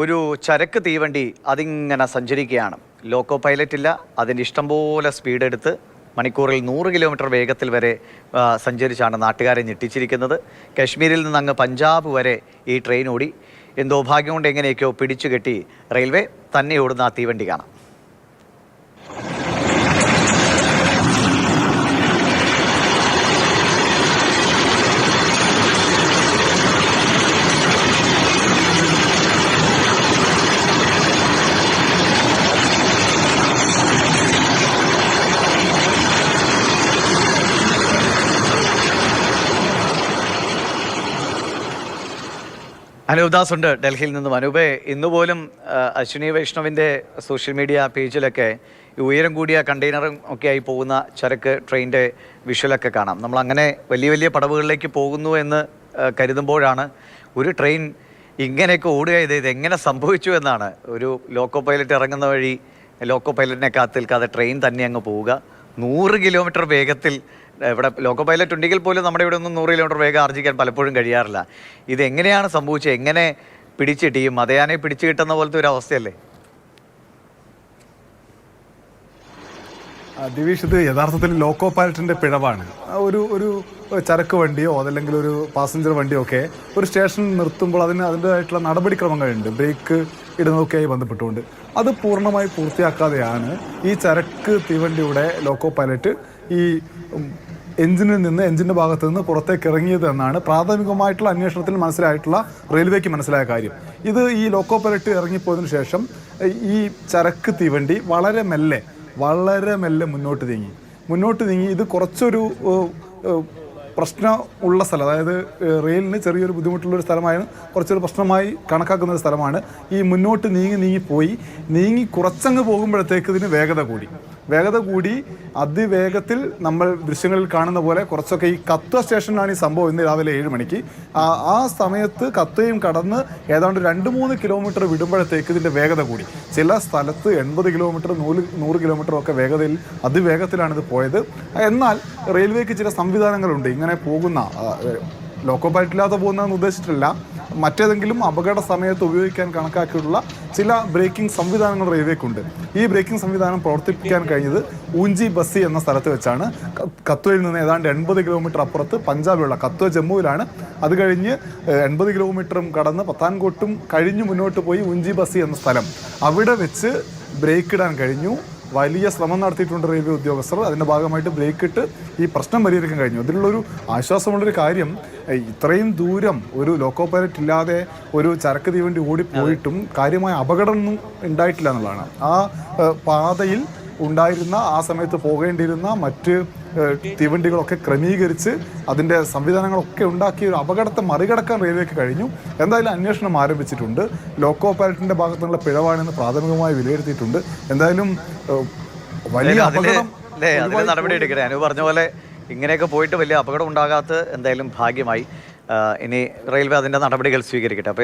ഒരു ചരക്ക് തീവണ്ടി അതിങ്ങനെ സഞ്ചരിക്കുകയാണ്. ലോക്കോ പൈലറ്റ് ഇല്ല. അതിന്റെ ഇഷ്ടംപോലെ സ്പീഡ് എടുത്ത് മണിക്കൂറിൽ നൂറ് കിലോമീറ്റർ വേഗത്തിൽ വരെ സഞ്ചരിച്ചാണ് നാട്ടുകാരെ ഞെട്ടിച്ചിരിക്കുന്നത്. കശ്മീരിൽ നിന്ന് അങ്ങ് പഞ്ചാബ് വരെ ഈ ട്രെയിൻ ഓടി. എന്തോ ഭാഗ്യം കൊണ്ട് എങ്ങനെയൊക്കെയോ പിടിച്ചു കെട്ടി റെയിൽവേ തന്നെ ഓടുന്ന ആ തീവണ്ടി കാണാം. അനൂപ് ദാസ് ഉണ്ട് ഡൽഹിയിൽ നിന്നും. അനൂപേ ഇന്നുപോലും അശ്വിനി വൈഷ്ണവിന്റെ സോഷ്യൽ മീഡിയ പേജിലൊക്കെ ഉയരം കൂടിയ കണ്ടെയ്നറും ഒക്കെ ആയി പോകുന്ന ചരക്ക് ട്രെയിനിന്റെ വിഷ്വലൊക്കെ കാണാം. നമ്മൾ അങ്ങനെ വലിയ വലിയ പടവുകളിലേക്ക് പോകുന്നു എന്ന് കരുതുമ്പോഴാണ് ഒരു ട്രെയിൻ ഇങ്ങനെയൊക്കെ ഓടുക. ഇത് ഇതെങ്ങനെ സംഭവിച്ചു എന്നാണ് ഒരു ലോക്കോ പൈലറ്റ് ഇറങ്ങുന്ന വഴി ലോക്കോ പൈലറ്റിനെ കാത്തിൽക്കാതെ ട്രെയിൻ തന്നെ അങ്ങ് പോവുക. നൂറ് കിലോമീറ്റർ വേഗത്തിൽ ഇവിടെ ലോക്കോ പൈലറ്റ് ഉണ്ടെങ്കിൽ പോലും നമ്മുടെ ഇവിടെ ഒന്നും നൂറ് കിലോമീറ്റർ വേഗം ആർജിക്കാൻ പലപ്പോഴും കഴിയാറില്ല. ഇത് എങ്ങനെയാണ് സംഭവിച്ചത്? എങ്ങനെ പിടിച്ചിട്ട് ഈ മതയാനെ പിടിച്ചു കിട്ടുന്ന പോലത്തെ ഒരു അവസ്ഥയല്ലേ? ദിവീഷ് ഇത് യഥാർത്ഥത്തിൽ ലോക്കോ പൈലറ്റിന്റെ പിഴവാണ്. ഒരു ഒരു ചരക്ക് വണ്ടിയോ അതല്ലെങ്കിൽ ഒരു പാസഞ്ചർ വണ്ടിയോ ഒക്കെ ഒരു സ്റ്റേഷൻ നിർത്തുമ്പോൾ അതിന് അതിന്റെതായിട്ടുള്ള നടപടിക്രമങ്ങളുണ്ട്. ബ്രേക്ക് ഇടുന്നതൊക്കെയായി ബന്ധപ്പെട്ടുകൊണ്ട്. അത് പൂർണമായി പൂർത്തിയാക്കാതെയാണ് ഈ ചരക്ക് തീവണ്ടിയുടെ ലോക്കോ പൈലറ്റ് ഈ എഞ്ചിനിൽ നിന്ന് എഞ്ചിന്റെ ഭാഗത്ത് നിന്ന് പുറത്തേക്ക് ഇറങ്ങിയത് എന്നാണ് പ്രാഥമികമായിട്ടുള്ള അന്വേഷണത്തിൽ മനസ്സിലായിട്ടുള്ള റെയിൽവേക്ക് മനസ്സിലായ കാര്യം. ഇത് ഈ ലോക്കോ പൈലറ്റ് ഇറങ്ങിപ്പോയതിനു ശേഷം ഈ ചരക്ക് തീവണ്ടി വളരെ മെല്ലെ വളരെ മെല്ലെ മുന്നോട്ട് നീങ്ങി. മുന്നോട്ട് നീങ്ങി ഇത് കുറച്ചൊരു പ്രശ്നം ഉള്ള സ്ഥലം അതായത് റെയിലിന് ചെറിയൊരു ബുദ്ധിമുട്ടുള്ള ഒരു സ്ഥലമാണ് കുറച്ചൊരു പ്രശ്നമായി കണക്കാക്കുന്ന ഒരു സ്ഥലമാണ്. ഈ മുന്നോട്ട് നീങ്ങി നീങ്ങി പോയി നീങ്ങി കുറച്ചങ്ങ് പോകുമ്പോഴത്തേക്ക് ഇതിന് വേഗത കൂടി. വേഗത കൂടി അതിവേഗത്തിൽ നമ്മൾ ദൃശ്യങ്ങളിൽ കാണുന്ന പോലെ കുറച്ചൊക്കെ ഈ കത്വ സ്റ്റേഷനിലാണ് ഈ സംഭവം ഇന്ന് രാവിലെ ഏഴ് മണിക്ക്. ആ സമയത്ത് കത്വയും കടന്ന് ഏതാണ്ട് രണ്ട് മൂന്ന് കിലോമീറ്റർ വിടുമ്പോഴത്തേക്ക് ഇതിന്റെ വേഗത കൂടി. ചില സ്ഥലത്ത് എൺപത് കിലോമീറ്റർ നൂൽ നൂറ് കിലോമീറ്റർ ഒക്കെ വേഗതയിൽ അതിവേഗത്തിലാണ് ഇത് പോയത്. എന്നാൽ റെയിൽവേക്ക് ചില സംവിധാനങ്ങളുണ്ട്. ഇങ്ങനെ പോകുന്ന ലോക്കോ പൈറ്റില്ലാതെ പോകുന്നതെന്ന് ഉദ്ദേശിച്ചിട്ടില്ല. മറ്റേതെങ്കിലും അപകട സമയത്ത് ഉപയോഗിക്കാൻ കണക്കാക്കിയിട്ടുള്ള ചില ബ്രേക്കിംഗ് സംവിധാനങ്ങൾ റെയിൽവേക്കുണ്ട്. ഈ ബ്രേക്കിംഗ് സംവിധാനം പ്രവർത്തിപ്പിക്കാൻ കഴിഞ്ഞത് ഊഞ്ചി ബസ്സി എന്ന സ്ഥലത്ത് വെച്ചാണ്. കത്വയിൽ നിന്ന് ഏതാണ്ട് എൺപത് കിലോമീറ്റർ അപ്പുറത്ത് പഞ്ചാബിലുള്ള കത്വ ജമ്മുവിലാണ്. അത് കഴിഞ്ഞ് എൺപത് കിലോമീറ്ററും കടന്ന് പത്താൻകോട്ടും കഴിഞ്ഞ് മുന്നോട്ട് പോയി ഊഞ്ചി ബസ്സി എന്ന സ്ഥലം. അവിടെ വെച്ച് ബ്രേക്ക് ഇടാൻ കഴിഞ്ഞു. വലിയ ശ്രമം നടത്തിയിട്ടുണ്ട് റെയിൽവേ ഉദ്യോഗസ്ഥർ. അതിന്റെ ഭാഗമായിട്ട് ബ്രേക്ക് ഇട്ട് ഈ പ്രശ്നം പരിഹരിക്കാൻ കഴിഞ്ഞു. അതിലുള്ളൊരു ആശ്വാസമുള്ളൊരു കാര്യം ഇത്രയും ദൂരം ഒരു ലോക്കോ പൈലറ്റ് ഇല്ലാതെ ഒരു ചരക്ക് തീവണ്ടി ഓടിപ്പോയിട്ടും കാര്യമായ അപകടമൊന്നും ഉണ്ടായിട്ടില്ല എന്നുള്ളതാണ്. ആ പാതയിൽ ഉണ്ടായിരുന്ന ആ സമയത്ത് പോകേണ്ടിയിരുന്ന മറ്റ് തീവണ്ടികളൊക്കെ ക്രമീകരിച്ച് അതിന്റെ സംവിധാനങ്ങളൊക്കെ ഉണ്ടാക്കി ഒരു അപകടത്തെ മറികടക്കാൻ റെയിൽവേക്ക് കഴിഞ്ഞു. എന്തായാലും അന്വേഷണം ആരംഭിച്ചിട്ടുണ്ട്. ലോക്കോ പൈലറ്റിന്റെ ഭാഗത്തു നിന്നുള്ള പിഴവാണെന്ന് പ്രാഥമികമായി വിലയിരുത്തിയിട്ടുണ്ട്. എന്തായാലും വലിയ അപകടം നടപടി എടുക്കണേ. അനു പറഞ്ഞ പോലെ ഇങ്ങനെയൊക്കെ പോയിട്ട് വലിയ അപകടം ഉണ്ടാകാത്ത എന്തായാലും ഭാഗ്യമായി ഇനി റെയിൽവേ അതിന്റെ നടപടികൾ സ്വീകരിക്കട്ടെ.